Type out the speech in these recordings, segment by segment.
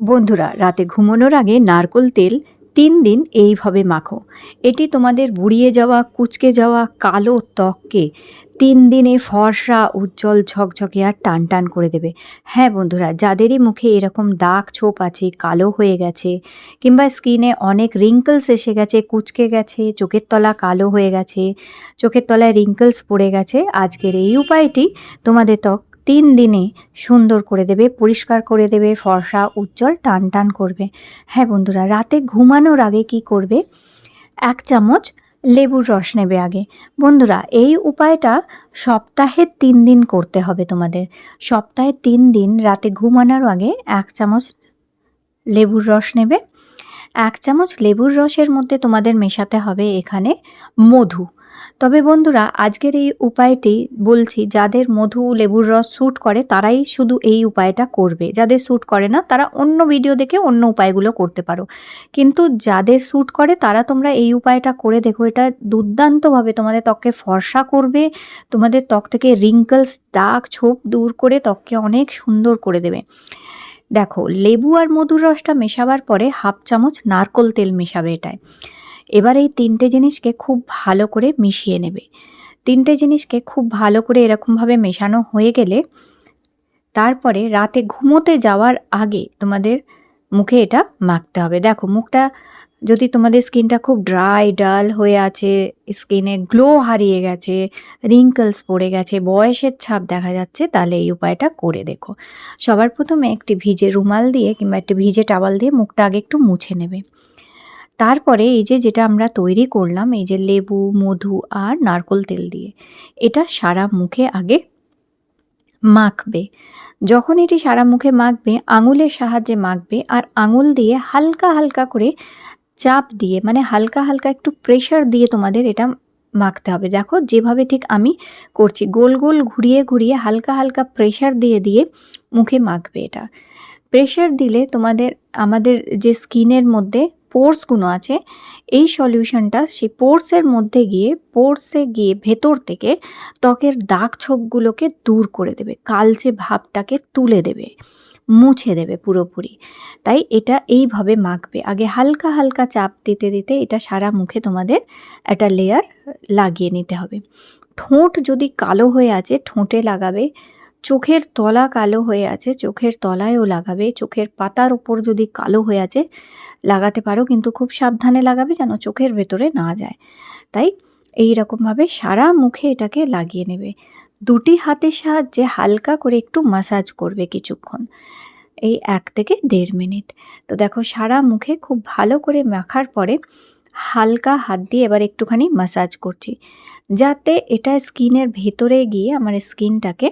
বন্ধুরা, রাতে ঘুমানোর আগে নারকোল তেল তিন দিন এইভাবে মাখো। এটি তোমাদের বুড়িয়ে যাওয়া, কুচকে যাওয়া কালো ত্বককে তিন দিনে ফর্সা, উজ্জ্বল, ঝকঝকে আর টান টান করে দেবে। হ্যাঁ বন্ধুরা, যাদেরই মুখে এরকম দাগ ছোপ আছে, কালো হয়ে গেছে কিংবা স্কিনে অনেক রিঙ্কলস এসে গেছে, কুচকে গেছে, চোখের তলা কালো হয়ে গেছে, চোখের তলায় রিঙ্কলস পড়ে গেছে, আজকের এই উপায়টি তোমাদের ত্বক তিন দিনে সুন্দর করে দেবে, পরিষ্কার করে দেবে, ফর্সা, উজ্জ্বল, টান টান করবে। হ্যাঁ বন্ধুরা, রাতে ঘুমানোর আগে কি করবে? এক চামচ লেবুর রস নেবে আগে। বন্ধুরা, এই উপায়টা সপ্তাহে তিন দিন করতে হবে তোমাদের। সপ্তাহে তিন দিন রাতে ঘুমানোর আগে এক চামচ লেবুর রস নেবে এক চামচ লেবুর রসের মধ্যে তোমাদের মেশাতে হবে এখানে মধু। তবে বন্ধুরা, আজকের এই উপায়টি বলছি, যাদের মধু লেবুর রস শ্যুট করে, তারাই শুধু এই উপায়টা করবে। যাদের শ্যুট করে না, তারা অন্য ভিডিও দেখে অন্য উপায়গুলো করতে পারো। কিন্তু যাদের শ্যুট করে, তারা তোমরা এই উপায়টা করে দেখো, এটা দুর্দান্তভাবে তোমাদের ত্বককে ফর্সা করবে, তোমাদের ত্বক থেকে রিঙ্কলস দাগ, ছোপ দূর করে ত্বককে অনেক সুন্দর করে দেবে। দেখো, লেবু আর মধুর রসটা মেশাবার পরে হাফ চামচ নারকোল তেল মেশাবে এটায়। এবার এই তিনটে জিনিসকে খুব ভালো করে মিশিয়ে নেবে। তিনটে জিনিসকে খুব ভালো করে এরকমভাবে মেশানো হয়ে গেলে তারপরে রাতে ঘুমোতে যাওয়ার আগে তোমাদের মুখে এটা মাখতে হবে। দেখো, মুখটা যদি তোমাদের স্কিনটা খুব ড্রাই, ডাল হয়ে আছে, স্কিনে গ্লো হারিয়ে গেছে রিঙ্কলস পড়ে গেছে, বয়সের ছাপ দেখা যাচ্ছে, তাহলে এই উপায়টা করে দেখো। সবার প্রথমে একটি ভিজে রুমাল দিয়ে কিংবা একটি ভিজে টাওয়াল দিয়ে মুখটা আগে একটু মুছে নেবে। তারপরে এই যে যেটা আমরা তৈরি করলাম, এই যে লেবু, মধু আর নারকোল তেল দিয়ে, এটা সারা মুখে আগে মাখবে। যখন এটি সারা মুখে মাখবে, আঙুলের সাহায্যে মাখবে আর আঙুল দিয়ে হালকা হালকা করে চাপ দিয়ে মানে হালকা হালকা একটু প্রেশার দিয়ে তোমাদের এটা মাখতে হবে। দেখো, যেভাবে ঠিক আমি করছি, গোল গোল ঘুরিয়ে ঘুরিয়ে হালকা হালকা প্রেশার দিয়ে দিয়ে মুখে মাখবে এটা। প্রেশার দিলে তোমাদের, আমাদের যে স্কিনের মধ্যে পোর্সগুলো আছে, এই সলিউশনটা সেই পোর্সের মধ্যে গিয়ে পোর্সে গিয়ে ভেতর থেকে ত্বকের দাগ ছোপগুলোকে দূর করে দেবে, কালচে ভাবটাকে তুলে দেবে। মুছে দেবে পুরোপুরি। তাই এটা এইভাবে মাখবে। আগে হালকা হালকা চাপ দিতে দিতে এটা সারা মুখে তোমাদের একটা লেয়ার লাগিয়ে নিতে হবে। ঠোঁট যদি কালো হয়ে আছে, ঠোঁটে লাগাবে। চোখের তলা কালো হয়ে আছে, চোখের তলায়ও লাগাবে। চোখের পাতার ওপর যদি কালো হয়ে আছে, লাগাতে পারো, কিন্তু খুব সাবধানে লাগাবে যেন চোখের ভেতরে না যায়। তাই এই রকমভাবে সারা মুখে এটাকে লাগিয়ে নেবে। দুটি হাতের সাহায্যে হালকা করে একটু মাসাজ করবে কিছুক্ষণ। এই এক থেকে দেড় মিনিট। তো দেখো, সারা মুখে খুব ভালো করে মাখার পরে হালকা হাত দিয়ে এবার একটুখানি মাসাজ করছি। যাতে এটা স্কিনের ভেতরে গিয়ে আমার স্কিনটাকে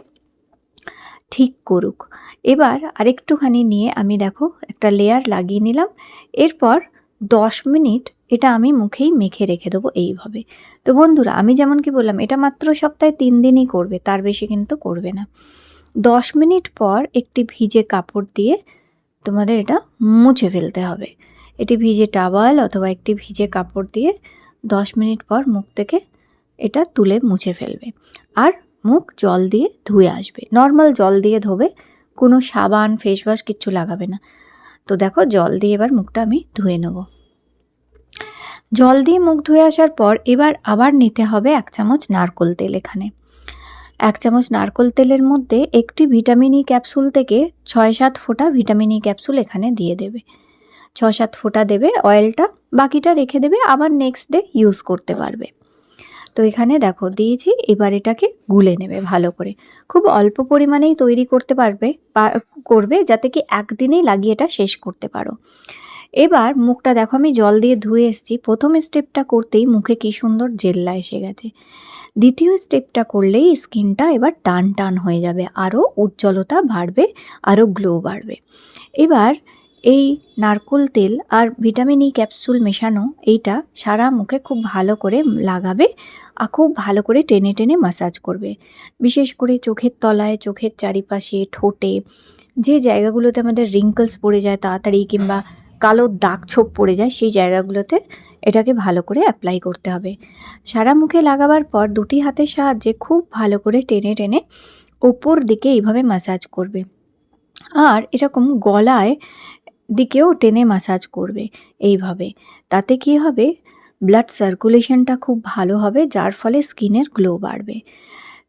ঠিক করুক। এবার আরেকটুখানি নিয়ে আমি দেখো একটা লেয়ার লাগিয়ে নিলাম। এরপর দশ মিনিট এটা আমি মুখেই মেখে রেখে দেবো এইভাবে। তো বন্ধুরা, আমি যেমন কি বললাম, এটা মাত্র সপ্তাহে তিন দিনই করবে, তার বেশি কিন্তু করবে না। দশ মিনিট পর একটি ভিজে কাপড় দিয়ে তোমাদের এটা মুছে ফেলতে হবে। এটি ভিজে টাওয়াল অথবা একটি ভিজে কাপড় দিয়ে দশ মিনিট পর মুখ থেকে এটা তুলে মুছে ফেলবে। আর মুখ জল দিয়ে ধুয়ে আসবে। নর্মাল জল দিয়ে ধোবে, কোনো সাবান ফেসওয়াশ কিচ্ছু লাগাবে না। তো দেখো, জল দিয়ে এবার মুখটা আমি ধুয়ে নেব। জল দিয়ে মুখ ধুয়ে আসার পর এবার আবার নিতে হবে এক চামচ নারকোল তেল এখানে। এক চামচ নারকোল তেলের মধ্যে একটি ভিটামিন ই ক্যাপসুল থেকে ছয় সাত ফোঁটা ভিটামিন ই ক্যাপসুল এখানে দিয়ে দেবে। ছ সাত ফোঁটা দেবে অয়েলটা, বাকিটা রেখে দেবে, আবার নেক্সট ডে ইউজ করতে পারবে। তো এখানে দেখো দিয়েছি, এবার এটাকে গুলে নেবে ভালো করে। খুব অল্প পরিমাণেই তৈরি করতে পারবে করবে, যাতে কি একদিনেই লাগিয়ে এটা শেষ করতে পারো। এবার মুখটা দেখো, আমি জল দিয়ে ধুয়ে এসেছি। প্রথম স্টেপটা করতেই মুখে কি সুন্দর জেল্লা এসে গেছে। দ্বিতীয় স্টেপটা করলেই স্কিনটা এবার টান টান হয়ে যাবে আরও উজ্জ্বলতা বাড়বে আরও গ্লো বাড়বে। এবার এই নারকোল তেল আর ভিটামিন ই ক্যাপসুল মেশানো, এইটা সারা মুখে খুব ভালো করে লাগাবে, আর খুব ভালো করে টেনে টেনে মাসাজ করবে। বিশেষ করে চোখের তলায়, চোখের চারিপাশে, ঠোঁটে, যে জায়গাগুলোতে আমাদের রিঙ্কলস পড়ে যায় তাড়াতাড়ি কিংবা কালো দাগ ছোপ পড়ে যায় সেই জায়গাগুলোতে এটাকে ভালো করে অ্যাপ্লাই করতে হবে। সারা মুখে লাগাবার পর দুটি হাতের সাহায্যে খুব ভালো করে টেনে টেনে ওপর দিকে এইভাবে মাসাজ করবে। আর এরকম গলায় দিকেও টেনে মাসাজ করবে এইভাবে। তাতে কি হবে? ব্লাড সার্কুলেশনটা খুব ভালো হবে, যার ফলে স্কিনের গ্লো বাড়বে।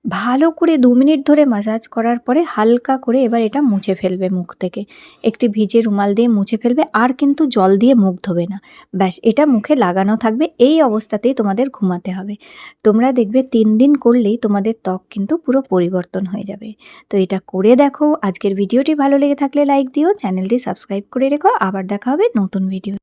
ভালো করে দু মিনিট ধরে মাসাজ করার পরে হালকা করে এবার এটা মুছে ফেলবে মুখ থেকে। একটি ভিজে রুমাল দিয়ে মুছে ফেলবে, আর কিন্তু জল দিয়ে মুখ ধোবে না। ব্যাস, এটা মুখে লাগানো থাকবে, এই অবস্থাতেই তোমাদের ঘুমাতে হবে। তোমরা দেখবে তিন দিন করলেই তোমাদের ত্বক কিন্তু পুরো পরিবর্তন হয়ে যাবে। তো এটা করে দেখো। আজকের ভিডিওটি ভালো লেগে থাকলে লাইক দিও, চ্যানেলটি সাবস্ক্রাইব করে রেখো। আবার দেখা হবে নতুন ভিডিও